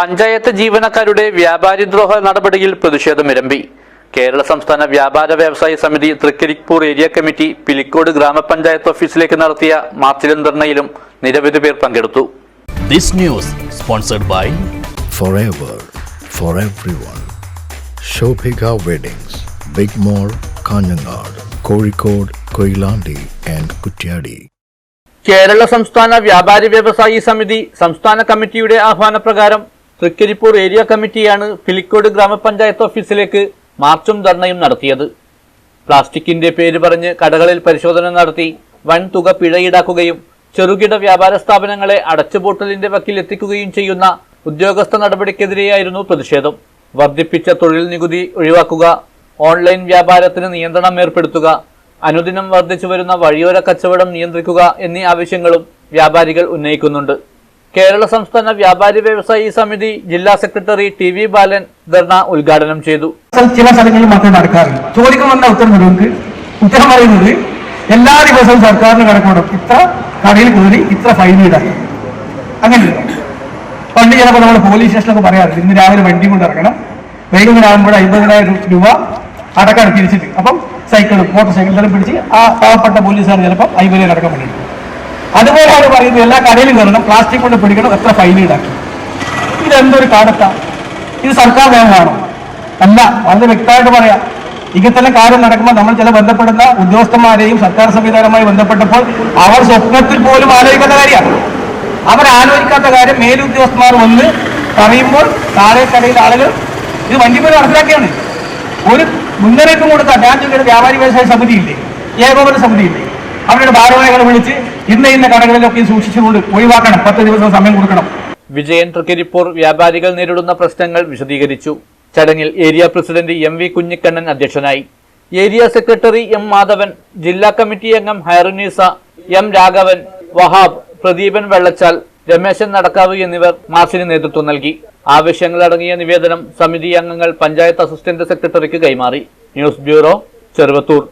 പഞ്ചായത്ത് ജീവനക്കാരുടെ വ്യാപാരിദ്രോഹ നടപടിയിൽ പ്രതിഷേധം പ്രതിഷേധമിരമ്പി കേരള സംസ്ഥാന വ്യാപാര വ്യവസായ സമിതി തൃക്കരിപ്പൂർ ഏരിയ കമ്മിറ്റി പിലിക്കോട് ഗ്രാമപഞ്ചായത്ത് ഓഫീസിലേക്ക് നടത്തിയ മാർച്ചിലും ധർണയിലും നിരവധി പേർ പങ്കെടുത്തു This news sponsored by forever for everyone. Shobhika Weddings, Big Mall, Kanyanad, Kozhikode, Koilandi and Kutyadi. Kerala സംസ്ഥാന വ്യാപാരി വ്യവസായി സമിതി സംസ്ഥാന കമ്മിറ്റിയുടെ ആഹ്വാനപ്രകാരം തൃക്കരിപ്പൂർ ഏരിയ കമ്മിറ്റിയാണ് പിലിക്കോട് ഗ്രാമപഞ്ചായത്ത് ഓഫീസിലേക്ക് മാർച്ചും ധർണയും നടത്തിയത്. പ്ലാസ്റ്റിക്കിന്റെ പേര് പറഞ്ഞ് കടകളിൽ പരിശോധന നടത്തി വൻ തുക പിഴ ഈടാക്കുകയും ചെറുകിട വ്യാപാര സ്ഥാപനങ്ങളെ അടച്ചുപൂട്ടലിന്റെ വക്കിൽ എത്തിക്കുകയും ചെയ്യുന്ന ഉദ്യോഗസ്ഥ നടപടിക്കെതിരെയായിരുന്നു പ്രതിഷേധം. വർദ്ധിപ്പിച്ച തൊഴിൽ നികുതി ഒഴിവാക്കുക ഓൺലൈൻ വ്യാപാരത്തിന് നിയന്ത്രണം ഏർപ്പെടുത്തുക അനുദിനം വർദ്ധിച്ചു വരുന്ന വഴിയോര കച്ചവടം നിയന്ത്രിക്കുക എന്നീ ആവശ്യങ്ങളും വ്യാപാരികൾ ഉന്നയിക്കുന്നുണ്ട്. കേരള സംസ്ഥാന വ്യാപാരി വ്യവസായി സമിതി ജില്ലാ secretary T V Balan dharna ഉദ്ഘാടനം ചെയ്തു. ചില സ്ഥലങ്ങളിൽ മാത്രമേ നടക്കാറുള്ളൂ. ചോദിക്കുമെന്ന ഉത്തരം നിങ്ങൾക്ക് ഉത്തരം പറയുന്നത് എല്ലാ ദിവസവും സർക്കാരിന് കണക്കുകൂടും ഇത്ര കടയിൽ കയറി ഇത്ര ഫൈൻ ഈടാക്കി അങ്ങനെ. പണ്ട് ചിലപ്പോൾ നമ്മൾ പോലീസ് സ്റ്റേഷനൊക്കെ പറയാറുണ്ട്. ഇന്ന് രാവിലെ വണ്ടി കൊണ്ട് ഇറങ്ങണം. വൈകുന്നേരം അമ്പതിനായിരം രൂപ അടക്കം തിരിച്ചിട്ട് അപ്പം സൈക്കിളും മോട്ടോർ സൈക്കിൾ തരം പിടിച്ച് ആ പാവപ്പെട്ട പോലീസുകാർ ചിലപ്പോൾ അമ്പതിനായിരം അടക്കം വേണ്ടി അതുപോലെയാണ് പറയുന്നത് എല്ലാ കടയിലും കയറണം പ്ലാസ്റ്റിക് കൊണ്ട് പിടിക്കണം എത്ര ഫൈൻ ഈടാക്കി ഇതെന്തൊരു കാടത്ത ഇത് സർക്കാർ നിയമമാണോ അല്ല വളരെ വ്യക്തമായിട്ട് പറയാം. ഇങ്ങനത്തെ കാര്യം നടക്കുമ്പോൾ നമ്മൾ ചില ബന്ധപ്പെടുന്ന ഉദ്യോഗസ്ഥന്മാരെയും സർക്കാർ സംവിധാനവുമായി ബന്ധപ്പെട്ടപ്പോൾ അവർ സ്വപ്നത്തിൽ പോലും ആലോചിക്കാത്ത കാര്യമാണ്. അവർ ആലോചിക്കാത്ത കാര്യം മേലുദ്യോഗസ്ഥന്മാർ വന്ന് പറയുമ്പോൾ താഴെ കടയിൽ ആളുകൾ ഇത് വഞ്ചിപ്പേര് നടപ്പിലാക്കിയാണ്. ഒരു മുന്നറിയിപ്പും കൊടുത്ത ഞാൻ ചോദിക്കുന്ന വ്യാപാരി വ്യവസായ സമിതിയില്ലേ? ഏകോപന സമിതിയില്ലേ? അവരുടെ ഭാരവാഹികളെ വിളിച്ച് ഇന്ന ഇന്ന കടകളിലൊക്കെ സൂക്ഷിച്ചുകൊണ്ട് ഒഴിവാക്കണം. പത്ത് ദിവസം സമയം കൊടുക്കണം. വിജയൻ തൃക്കരിപ്പൂർ വ്യാപാരികൾ നേരിടുന്ന പ്രശ്നങ്ങൾ വിശദീകരിച്ചു. ചടങ്ങിൽ area president M V Kunhikannan അധ്യക്ഷനായി. ഏരിയ സെക്രട്ടറി എം മാധവൻ ജില്ലാ കമ്മിറ്റി അംഗം ഹൈറുനീസ എം രാഘവൻ വഹാബ് പ്രദീപൻ വെള്ളച്ചാൽ രമേശൻ നടക്കാവ് എന്നിവർ മാർച്ചിന് നേതൃത്വം നൽകി. ആവശ്യങ്ങൾ അടങ്ങിയ നിവേദനം സമിതി അംഗങ്ങൾ പഞ്ചായത്ത് അസിസ്റ്റന്റ് സെക്രട്ടറിക്ക് കൈമാറി. News bureau Cheruvathur.